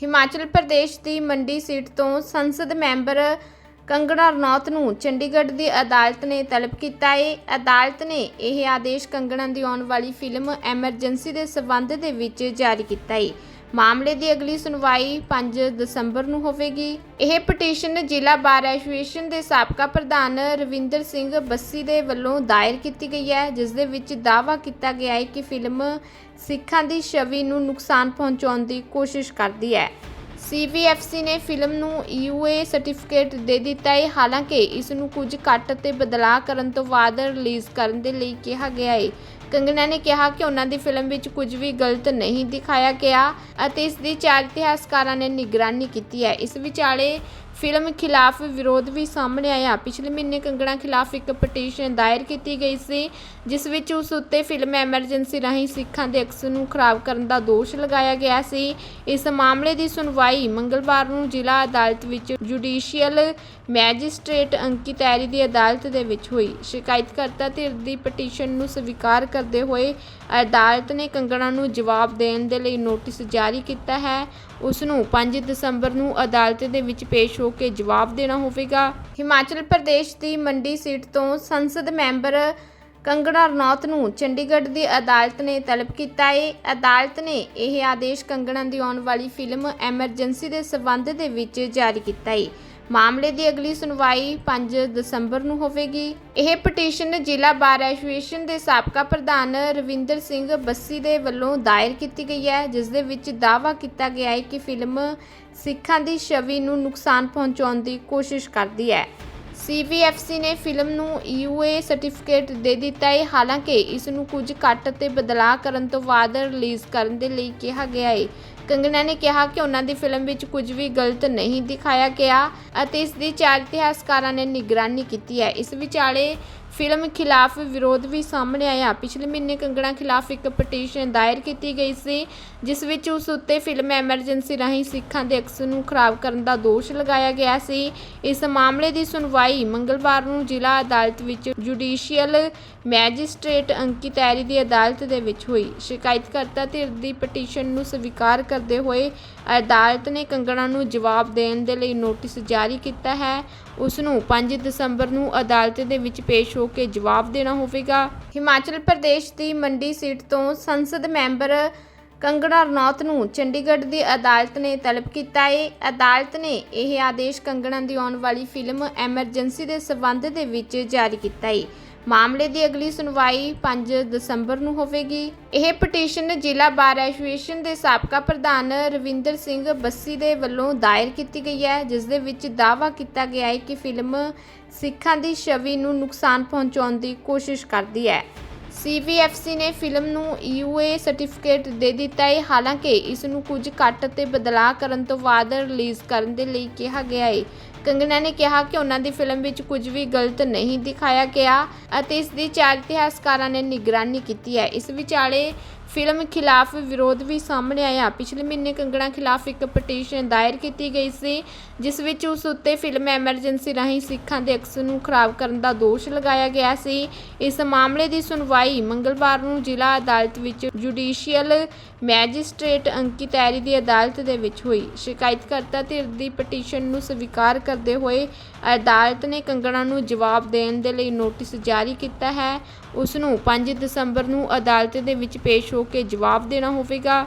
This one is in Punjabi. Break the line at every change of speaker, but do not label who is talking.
ਹਿਮਾਚਲ ਪ੍ਰਦੇਸ਼ ਦੀ ਮੰਡੀ ਸੀਟ ਤੋਂ ਸੰਸਦ ਮੈਂਬਰ ਕੰਗਣਾ ਰਣੌਤ ਨੂੰ ਚੰਡੀਗੜ੍ਹ ਦੀ ਅਦਾਲਤ ਨੇ ਤਲਬ ਕੀਤਾ ਹੈ ਅਦਾਲਤ ਨੇ ਇਹ ਆਦੇਸ਼ ਕੰਗਣਾ ਦੀ ਆਉਣ ਵਾਲੀ ਫਿਲਮ ਐਮਰਜੈਂਸੀ ਦੇ ਸਬੰਧ ਦੇ ਵਿੱਚ ਜਾਰੀ ਕੀਤਾ ਹੈ ਮਾਮਲੇ ਦੀ ਅਗਲੀ ਸੁਣਵਾਈ 5 ਦਸੰਬਰ ਨੂੰ ਹੋਵੇਗੀ। ਇਹ ਪਟੀਸ਼ਨ ਜ਼ਿਲ੍ਹਾ ਬਾਰ ਐਸੋਸੀਏਸ਼ਨ ਦੇ ਸਾਬਕਾ ਪ੍ਰਧਾਨ ਰਵਿੰਦਰ ਸਿੰਘ ਬੱਸੀ ਦੇ ਵੱਲੋਂ ਦਾਇਰ ਕੀਤੀ ਗਈ ਹੈ, ਜਿਸ ਦੇ ਵਿੱਚ ਦਾਅਵਾ ਕੀਤਾ ਗਿਆ ਹੈ ਕਿ ਫਿਲਮ ਸਿੱਖਾਂ ਦੀ ਛਵੀ ਨੂੰ ਨੁਕਸਾਨ ਪਹੁੰਚਾਉਣ ਦੀ ਕੋਸ਼ਿਸ਼ ਕਰਦੀ ਹੈ। ਸੀਵੀਐਫਸੀ ਨੇ ਫਿਲਮ ਨੂੰ ਯੂਏ ਸਰਟੀਫਿਕੇਟ ਦੇ ਦਿੱਤਾ ਹੈ। ਹਾਲਾਂਕਿ ਇਸ ਨੂੰ ਕੁਝ ਕੱਟ ਅਤੇ ਬਦਲਾਅ ਕਰਨ ਤੋਂ ਬਾਅਦ ਰਿਲੀਜ਼ ਕਰਨ ਦੇ ਲਈ ਕਿਹਾ ਗਿਆ ਹੈ। ਕੰਗਨਾ ਨੇ ਕਿਹਾ ਕਿ ਉਹਨਾਂ ਦੀ ਫਿਲਮ ਵਿੱਚ ਕੁਝ ਵੀ ਗਲਤ ਨਹੀਂ ਦਿਖਾਇਆ ਗਿਆ ਅਤੇ ਇਸ ਦੀ ਚਾਰ ਇਤਿਹਾਸਕਾਰਾਂ ਨੇ ਨਿਗਰਾਨੀ ਕੀਤੀ ਹੈ। ਇਸ ਵਿਚਾਲੇ ਫਿਲਮ ਖਿਲਾਫ ਵਿਰੋਧ ਵੀ ਸਾਹਮਣੇ ਆਇਆ। ਪਿਛਲੇ ਮਹੀਨੇ ਕੰਗਣਾ ਖਿਲਾਫ ਇੱਕ ਪਟੀਸ਼ਨ ਦਾਇਰ ਕੀਤੀ ਗਈ ਸੀ, ਜਿਸ ਵਿੱਚ ਉਸ ਉੱਤੇ ਫਿਲਮ ਐਮਰਜੈਂਸੀ ਰਾਹੀਂ ਸਿੱਖਾਂ ਦੇ ਅਕਸ ਨੂੰ ਖਰਾਬ ਕਰਨ ਦਾ ਦੋਸ਼ ਲਗਾਇਆ ਗਿਆ ਸੀ। ਇਸ ਮਾਮਲੇ ਦੀ ਸੁਣਵਾਈ ਮੰਗਲਵਾਰ ਨੂੰ ਜ਼ਿਲ੍ਹਾ ਅਦਾਲਤ ਵਿੱਚ ਜੁਡੀਸ਼ੀਅਲ ਮੈਜਿਸਟ੍ਰੇਟ ਅੰਕਿਤ ਐਰੀ ਦੀ ਅਦਾਲਤ ਦੇ ਵਿੱਚ ਹੋਈ। ਸ਼ਿਕਾਇਤਕਰਤਾ ਧਿਰ ਦੀ ਪਟੀਸ਼ਨ ਨੂੰ ਸਵੀਕਾਰ ਕਰਦੇ ਹੋਏ ਅਦਾਲਤ ਨੇ ਕੰਗਣਾ ਨੂੰ ਜਵਾਬ ਦੇਣ ਦੇ ਲਈ ਨੋਟਿਸ ਜਾਰੀ ਕੀਤਾ ਹੈ। ਉਸ ਨੂੰ 5 ਦਸੰਬਰ ਨੂੰ ਅਦਾਲਤ ਦੇ ਵਿੱਚ ਪੇਸ਼ ਹੋ ਕੇ ਜਵਾਬ ਦੇਣਾ ਹੋਵੇਗਾ। ਹਿਮਾਚਲ ਪ੍ਰਦੇਸ਼ ਦੀ ਮੰਡੀ ਸੀਟ ਤੋਂ ਸੰਸਦ ਮੈਂਬਰ ਕੰਗਣਾ ਰਣੌਤ ਨੂੰ ਚੰਡੀਗੜ੍ਹ ਦੀ ਅਦਾਲਤ ਨੇ ਤਲਬ ਕੀਤਾ ਹੈ ਅਦਾਲਤ ਨੇ ਇਹ ਆਦੇਸ਼ ਕੰਗਣਾ ਦੀ ਆਉਣ ਵਾਲੀ ਫਿਲਮ ਐਮਰਜੈਂਸੀ ਦੇ ਸਬੰਧ ਦੇ ਵਿੱਚ ਜਾਰੀ ਕੀਤਾ ਹੈ ਮਾਮਲੇ ਦੀ ਅਗਲੀ ਸੁਣਵਾਈ 5 ਦਸੰਬਰ ਨੂੰ ਹੋਵੇਗੀ। ਇਹ ਪਟੀਸ਼ਨ ਜ਼ਿਲ੍ਹਾ ਬਾਰ ਐਸੋਸੀਏਸ਼ਨ ਦੇ ਸਾਬਕਾ ਪ੍ਰਧਾਨ ਰਵਿੰਦਰ ਸਿੰਘ ਬੱਸੀ ਦੇ ਵੱਲੋਂ ਦਾਇਰ ਕੀਤੀ ਗਈ ਹੈ, ਜਿਸ ਦੇ ਵਿੱਚ ਦਾਅਵਾ ਕੀਤਾ ਗਿਆ ਹੈ ਕਿ ਫਿਲਮ ਸਿੱਖਾਂ ਦੀ ਛਵੀ ਨੂੰ ਨੁਕਸਾਨ ਪਹੁੰਚਾਉਣ ਦੀ ਕੋਸ਼ਿਸ਼ ਕਰਦੀ ਹੈ। ਸੀਵੀਐਫਸੀ ਨੇ ਫਿਲਮ ਨੂੰ ਯੂਏ ਸਰਟੀਫਿਕੇਟ ਦੇ ਦਿੱਤਾ ਹੈ। ਹਾਲਾਂਕਿ ਇਸ ਨੂੰ ਕੁਝ ਕੱਟ ਅਤੇ ਬਦਲਾਅ ਕਰਨ ਤੋਂ ਬਾਅਦ ਰਿਲੀਜ਼ ਕਰਨ ਦੇ ਲਈ ਕਿਹਾ ਗਿਆ ਹੈ ਕੰਗਨਾ ਨੇ ਕਿਹਾ ਕਿ ਉਹਨਾਂ ਦੀ ਫਿਲਮ ਵਿੱਚ ਕੁਝ ਵੀ ਗਲਤ ਨਹੀਂ ਦਿਖਾਇਆ ਗਿਆ ਅਤੇ ਇਸ ਦੀ ਚਾਰ ਇਤਿਹਾਸਕਾਰਾਂ ਨੇ ਨਿਗਰਾਨੀ ਕੀਤੀ ਹੈ। ਇਸ ਵਿਚਾਲੇ ਫਿਲਮ ਖਿਲਾਫ ਵਿਰੋਧ ਵੀ ਸਾਹਮਣੇ ਆਇਆ। ਪਿਛਲੇ ਮਹੀਨੇ ਕੰਗਣਾ ਖਿਲਾਫ ਇੱਕ ਪਟੀਸ਼ਨ ਦਾਇਰ ਕੀਤੀ ਗਈ ਸੀ, ਜਿਸ ਵਿੱਚ ਉਸ ਉੱਤੇ ਫਿਲਮ ਐਮਰਜੈਂਸੀ ਰਾਹੀਂ ਸਿੱਖਾਂ ਦੇ ਅਕਸ ਨੂੰ ਖਰਾਬ ਕਰਨ ਦਾ ਦੋਸ਼ ਲਗਾਇਆ ਗਿਆ ਸੀ। ਇਸ ਮਾਮਲੇ ਦੀ ਸੁਣਵਾਈ ਮੰਗਲਵਾਰ ਨੂੰ ਜ਼ਿਲ੍ਹਾ ਅਦਾਲਤ ਵਿੱਚ ਜੁਡੀਸ਼ੀਅਲ ਮੈਜਿਸਟ੍ਰੇਟ ਅੰਕਿਤ ਐਰੀ ਦੀ ਅਦਾਲਤ ਦੇ ਵਿੱਚ ਹੋਈ। ਸ਼ਿਕਾਇਤਕਰਤਾ ਧਿਰ ਦੀ ਪਟੀਸ਼ਨ ਨੂੰ ਸਵੀਕਾਰ ਕਰਦੇ ਹੋਏ ਅਦਾਲਤ ਨੇ ਕੰਗਣਾ ਨੂੰ ਜਵਾਬ ਦੇਣ ਦੇ ਲਈ ਨੋਟਿਸ ਜਾਰੀ ਕੀਤਾ ਹੈ। ਉਸ ਨੂੰ 5 ਦਸੰਬਰ ਨੂੰ ਅਦਾਲਤ ਦੇ ਵਿੱਚ ਪੇਸ਼ ਹੋ ਕੇ ਜਵਾਬ ਦੇਣਾ ਹੋਵੇਗਾ। ਹਿਮਾਚਲ ਪ੍ਰਦੇਸ਼ ਦੀ ਮੰਡੀ ਸੀਟ ਤੋਂ ਸੰਸਦ ਮੈਂਬਰ ਕੰਗਣਾ ਰਣੌਤ ਨੂੰ ਚੰਡੀਗੜ੍ਹ ਦੀ ਅਦਾਲਤ ਨੇ ਤਲਬ ਕੀਤਾ ਹੈ ਅਦਾਲਤ ਨੇ ਇਹ ਆਦੇਸ਼ ਕੰਗਣਾ ਦੀ ਆਉਣ ਵਾਲੀ ਫਿਲਮ ਐਮਰਜੈਂਸੀ ਦੇ ਸਬੰਧ ਦੇ ਵਿੱਚ ਜਾਰੀ ਕੀਤਾ ਹੈ ਮਾਮਲੇ ਦੀ ਅਗਲੀ ਸੁਣਵਾਈ 5 ਦਸੰਬਰ ਨੂੰ ਹੋਵੇਗੀ। ਇਹ ਪਟੀਸ਼ਨ ਜ਼ਿਲ੍ਹਾ ਬਾਰ ਐਸੋਸੀਏਸ਼ਨ ਦੇ ਸਾਬਕਾ ਪ੍ਰਧਾਨ ਰਵਿੰਦਰ ਸਿੰਘ ਬੱਸੀ ਦੇ ਵੱਲੋਂ ਦਾਇਰ ਕੀਤੀ ਗਈ ਹੈ, ਜਿਸ ਦੇ ਵਿੱਚ ਦਾਅਵਾ ਕੀਤਾ ਗਿਆ ਹੈ ਕਿ ਫਿਲਮ ਸਿੱਖਾਂ ਦੀ ਛਵੀ ਨੂੰ ਨੁਕਸਾਨ ਪਹੁੰਚਾਉਣ ਦੀ ਕੋਸ਼ਿਸ਼ ਕਰਦੀ ਹੈ। ਸੀਵੀਐਫਸੀ ਨੇ ਫਿਲਮ ਨੂੰ ਯੂਏ ਸਰਟੀਫਿਕੇਟ ਦੇ ਦਿੱਤਾ ਹੈ। ਹਾਲਾਂਕਿ ਇਸ ਨੂੰ ਕੁਝ ਕੱਟ ਅਤੇ ਬਦਲਾਅ ਕਰਨ ਤੋਂ ਬਾਅਦ ਰਿਲੀਜ਼ ਕਰਨ ਦੇ ਲਈ ਕਿਹਾ ਗਿਆ ਹੈ। ਕੰਗਨਾ ਨੇ ਕਿਹਾ ਕਿ ਉਹਨਾਂ ਦੀ ਫਿਲਮ ਵਿੱਚ ਕੁਝ ਵੀ ਗਲਤ ਨਹੀਂ ਦਿਖਾਇਆ ਗਿਆ ਅਤੇ ਇਸ ਦੀ ਚਾਰ ਇਤਿਹਾਸਕਾਰਾਂ ਨੇ ਨਿਗਰਾਨੀ ਕੀਤੀ ਹੈ। ਇਸ ਵਿਚਾਲੇ ਫਿਲਮ ਖਿਲਾਫ ਵਿਰੋਧ ਵੀ ਸਾਹਮਣੇ ਆਇਆ। ਪਿਛਲੇ ਮਹੀਨੇ ਕੰਗਣਾ ਖਿਲਾਫ ਇੱਕ ਪਟੀਸ਼ਨ ਦਾਇਰ ਕੀਤੀ ਗਈ ਸੀ, ਜਿਸ ਵਿੱਚ ਉਸ ਉੱਤੇ ਫਿਲਮ ਐਮਰਜੈਂਸੀ ਰਾਹੀਂ ਸਿੱਖਾਂ ਦੇ ਅਕਸ ਨੂੰ ਖਰਾਬ ਕਰਨ ਦਾ ਦੋਸ਼ ਲਗਾਇਆ ਗਿਆ ਸੀ। ਇਸ ਮਾਮਲੇ ਦੀ ਸੁਣਵਾਈ ਮੰਗਲਵਾਰ ਨੂੰ ਜ਼ਿਲ੍ਹਾ ਅਦਾਲਤ ਵਿੱਚ ਜੁਡੀਸ਼ੀਅਲ ਮੈਜਿਸਟ੍ਰੇਟ ਅੰਕਿਤ ਐਰੀ ਦੀ ਅਦਾਲਤ ਦੇ ਵਿੱਚ ਹੋਈ। ਸ਼ਿਕਾਇਤਕਰਤਾ ਧਿਰ ਦੀ ਪਟੀਸ਼ਨ ਨੂੰ ਸਵੀਕਾਰ ਕਰਦੇ ਹੋਏ ਅਦਾਲਤ ਨੇ ਕੰਗਣਾ ਨੂੰ ਜਵਾਬ ਦੇਣ ਦੇ ਲਈ ਨੋਟਿਸ ਜਾਰੀ ਕੀਤਾ ਹੈ। ਉਸ ਨੂੰ 5 ਦਸੰਬਰ ਨੂੰ ਅਦਾਲਤ ਦੇ ਵਿੱਚ ਪੇਸ਼ ਹੋ ਕੇ ਜਵਾਬ ਦੇਣਾ ਹੋਵੇਗਾ।